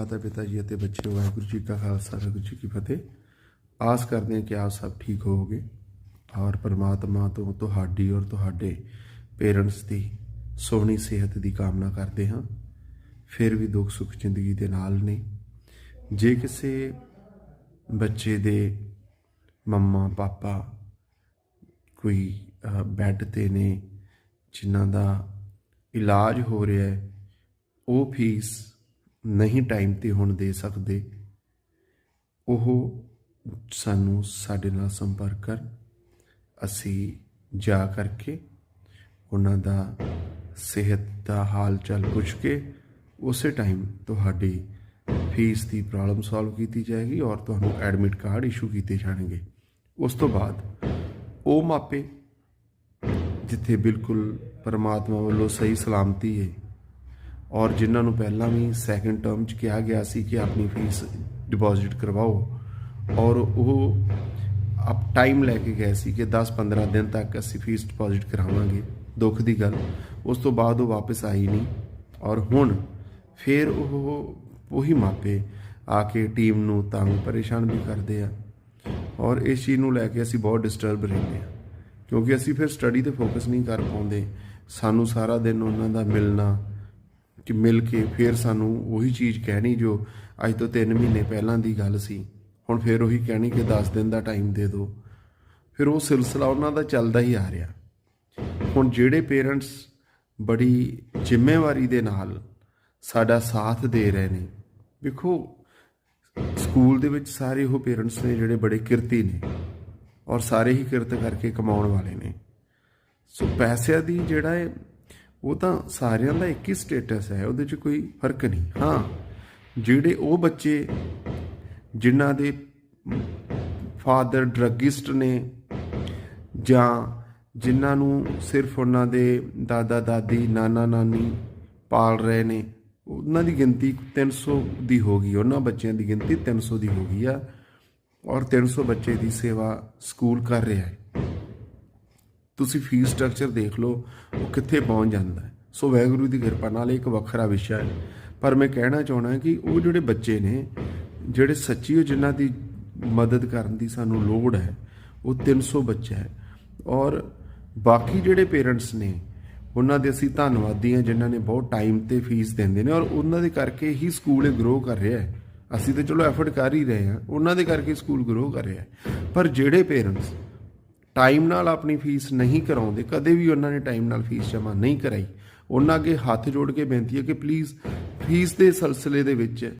ਮਾਤਾ ਪਿਤਾ ਜੀ ਅਤੇ ਬੱਚੇ ਵਾਹਿਗੁਰੂ ਜੀ ਕਾ ਖਾਲਸਾ, ਵਾਹਿਗੁਰੂ ਜੀ ਕੀ ਫਤਿਹ। ਆਸ ਕਰਦੇ ਹਾਂ ਕਿ ਆਪ ਸਭ ਠੀਕ ਹੋਵੋਗੇ ਔਰ ਪਰਮਾਤਮਾ ਤੋਂ ਤੁਹਾਡੀ ਔਰ ਤੁਹਾਡੇ ਪੇਰੈਂਟਸ ਦੀ ਸੋਹਣੀ ਸਿਹਤ ਦੀ ਕਾਮਨਾ ਕਰਦੇ ਹਾਂ। ਫਿਰ ਵੀ ਦੁੱਖ ਸੁੱਖ ਜ਼ਿੰਦਗੀ ਦੇ ਨਾਲ ਨੇ। ਜੇ ਕਿਸੇ ਬੱਚੇ ਦੇ ਮੰਮਾ, ਪਾਪਾ ਕੋਈ ਬੈੱਡ ਤੇ ਨੇ, ਜਿਨ੍ਹਾਂ ਦਾ ਇਲਾਜ ਹੋ ਰਿਹਾ ਹੈ, ਉਹ ਫੀਸ ਨਹੀਂ ਟਾਈਮ ਤੇ ਹੁਣ ਦੇ ਸਕਦੇ, ਉਹ ਸਾਨੂੰ ਸਾਡੇ ਨਾਲ ਸੰਪਰਕ ਕਰਨ ਅਸੀਂ ਜਾ ਕਰਕੇ ਉਹਨਾਂ ਦਾ ਸਿਹਤ ਦਾ ਹਾਲ ਚਾਲ ਪੁੱਛ ਕੇ ਉਸੇ ਟਾਈਮ ਤੁਹਾਡੀ ਫੀਸ ਦੀ ਪ੍ਰੋਬਲਮ ਸੋਲਵ ਕੀਤੀ ਜਾਏਗੀ ਔਰ ਤੁਹਾਨੂੰ ਐਡਮਿਟ ਕਾਰਡ ਇਸ਼ੂ ਕੀਤੇ ਜਾਣਗੇ। ਉਸ ਤੋਂ ਬਾਅਦ ਉਹ ਮਾਪੇ ਜਿੱਥੇ ਬਿਲਕੁਲ ਪਰਮਾਤਮਾ ਵੱਲੋਂ ਸਹੀ ਸਲਾਮਤੀ ਹੈ ਔਰ ਜਿਨ੍ਹਾਂ ਨੂੰ ਪਹਿਲਾਂ ਵੀ ਸੈਕੰਡ ਟਰਮ 'ਚ ਕਿਹਾ ਗਿਆ ਸੀ ਕਿ ਆਪਣੀ ਫੀਸ ਡਿਪੋਜ਼ਿਟ ਕਰਵਾਓ, ਔਰ ਉਹ ਆਪ ਟਾਈਮ ਲੈ ਕੇ ਗਏ ਸੀ ਕਿ 10-15 ਦਿਨ ਤੱਕ ਅਸੀਂ ਫੀਸ ਡਿਪੋਜ਼ਿਟ ਕਰਾਵਾਂਗੇ, ਦੁੱਖ ਦੀ ਗੱਲ। ਉਸ ਤੋਂ ਬਾਅਦ ਉਹ ਵਾਪਸ ਆਈ ਨਹੀਂ, ਔਰ ਹੁਣ ਫਿਰ ਉਹ ਉਹੀ ਮਾਪੇ ਆ ਕੇ ਟੀਮ ਨੂੰ ਤੰਗ ਪਰੇਸ਼ਾਨ ਵੀ ਕਰਦੇ ਆ, ਔਰ ਇਸ ਚੀਜ਼ ਨੂੰ ਲੈ ਕੇ ਅਸੀਂ ਬਹੁਤ ਡਿਸਟਰਬ ਰਹਿੰਦੇ ਆ। ਕਿਉਂਕਿ ਅਸੀਂ ਫਿਰ ਸਟੱਡੀ ਤੇ ਫੋਕਸ ਨਹੀਂ ਕਰ ਪਾਉਂਦੇ। ਸਾਨੂੰ ਸਾਰਾ ਦਿਨ ਉਹਨਾਂ ਦਾ ਮਿਲਣਾ ਕਿ ਮਿਲ ਕੇ ਫਿਰ ਸਾਨੂੰ ਉਹੀ ਚੀਜ਼ ਕਹਿਣੀ ਜੋ ਅੱਜ ਤੋਂ 3 ਮਹੀਨੇ ਪਹਿਲਾਂ ਦੀ ਗੱਲ ਸੀ। ਹੁਣ ਫਿਰ ਉਹੀ ਕਹਿਣੀ ਕਿ 10 ਦਿਨ ਦਾ ਟਾਈਮ ਦੇ ਦਿਓ। ਫਿਰ ਉਹ ਸਿਲਸਿਲਾ ਉਹਨਾਂ ਦਾ ਚੱਲਦਾ ਹੀ ਆ ਰਿਹਾ। ਹੁਣ ਜਿਹੜੇ ਪੇਰੈਂਟਸ ਬੜੀ ਜ਼ਿੰਮੇਵਾਰੀ ਦੇ ਨਾਲ ਸਾਡਾ ਸਾਥ ਦੇ ਰਹੇ ਨੇ, ਵੇਖੋ, ਸਕੂਲ ਦੇ ਵਿੱਚ ਸਾਰੇ ਉਹ ਪੇਰੈਂਟਸ ਨੇ ਜਿਹੜੇ ਬੜੇ ਕਿਰਤੀ ਨੇ ਔਰ ਸਾਰੇ ਹੀ ਕਿਰਤ ਕਰਕੇ ਕਮਾਉਣ ਵਾਲੇ ਨੇ। ਸੋ ਪੈਸਿਆਂ ਦੀ ਜਿਹੜਾ ਹੈ ਉਹ ਤਾਂ ਸਾਰਿਆਂ ਦਾ ਇੱਕ ਹੀ ਸਟੇਟਸ ਹੈ, ਉਹਦੇ 'ਚ ਕੋਈ ਫ਼ਰਕ ਨਹੀਂ। ਹਾਂ, ਜਿਹੜੇ ਉਹ ਬੱਚੇ ਜਿਨ੍ਹਾਂ ਦੇ ਫਾਦਰ ਡਰੱਗਿਸਟ ਨੇ ਜਾਂ ਜਿਨ੍ਹਾਂ ਨੂੰ ਸਿਰਫ ਉਹਨਾਂ ਦੇ ਦਾਦਾ, ਦਾਦੀ, ਨਾਨਾ, ਨਾਨੀ ਪਾਲ ਰਹੇ ਨੇ, ਉਹਨਾਂ ਦੀ ਗਿਣਤੀ 300 ਦੀ ਹੋ ਗਈ, ਉਹਨਾਂ ਬੱਚਿਆਂ ਦੀ ਗਿਣਤੀ 300 ਦੀ ਹੋ ਗਈ ਆ ਔਰ 300 ਬੱਚੇ ਦੀ ਸੇਵਾ ਸਕੂਲ ਕਰ ਰਿਹਾ ਹੈ। ਤੁਸੀਂ ਫੀਸ ਸਟਰਕਚਰ ਦੇਖ ਲਓ, ਉਹ ਕਿੱਥੇ ਪਹੁੰਚ ਜਾਂਦਾ ਹੈ। ਸੋ ਵਾਹਿਗੁਰੂ ਦੀ ਕਿਰਪਾ ਨਾਲ ਇਹ ਇੱਕ ਵੱਖਰਾ ਵਿਸ਼ਾ ਹੈ। ਪਰ ਮੈਂ ਕਹਿਣਾ ਚਾਹਣਾ ਕਿ ਉਹ ਜਿਹੜੇ ਬੱਚੇ ਨੇ, ਜਿਹੜੇ ਸੱਚੀ ਉਹ ਜਿਨ੍ਹਾਂ ਦੀ ਮਦਦ ਕਰਨ ਦੀ ਸਾਨੂੰ ਲੋੜ ਹੈ, ਉਹ 300 ਬੱਚਾ ਹੈ। ਔਰ ਬਾਕੀ ਜਿਹੜੇ ਪੇਰੈਂਟਸ ਨੇ, ਉਹਨਾਂ ਦੇ ਅਸੀਂ ਧੰਨਵਾਦੀ ਹਾਂ ਜਿਨ੍ਹਾਂ ਨੇ ਬਹੁਤ ਟਾਈਮ ਤੇ ਫੀਸ ਦਿੰਦੇ ਨੇ ਔਰ ਉਹਨਾਂ ਦੇ ਕਰਕੇ ਹੀ ਸਕੂਲ ਇਹ ਗਰੋ ਕਰ ਰਿਹਾ ਹੈ। ਅਸੀਂ ਤਾਂ ਚਲੋ ਐਫਰਟ ਕਰ ਹੀ ਰਹੇ ਹਾਂ, ਉਹਨਾਂ ਦੇ ਕਰਕੇ ਸਕੂਲ ਗਰੋ ਕਰ ਰਿਹਾ ਹੈ। ਪਰ ਜਿਹੜੇ ਪੇਰੈਂਟਸ ਟਾਈਮ ਨਾਲ ਆਪਣੀ ਫੀਸ ਨਹੀਂ ਕਰਾਉਂਦੇ, ਕਦੇ ਵੀ ਉਹਨਾਂ ਨੇ ਟਾਈਮ ਨਾਲ ਫੀਸ ਜਮ੍ਹਾਂ ਨਹੀਂ ਕਰਾਈ। ਉਹਨਾਂ ਅੱਗੇ ਹੱਥ ਜੋੜ ਕੇ ਬੇਨਤੀ ਹੈ ਕਿ ਪਲੀਜ਼ ਫੀਸ ਦੇ ਸਿਲਸਿਲੇ ਦੇ ਵਿੱਚ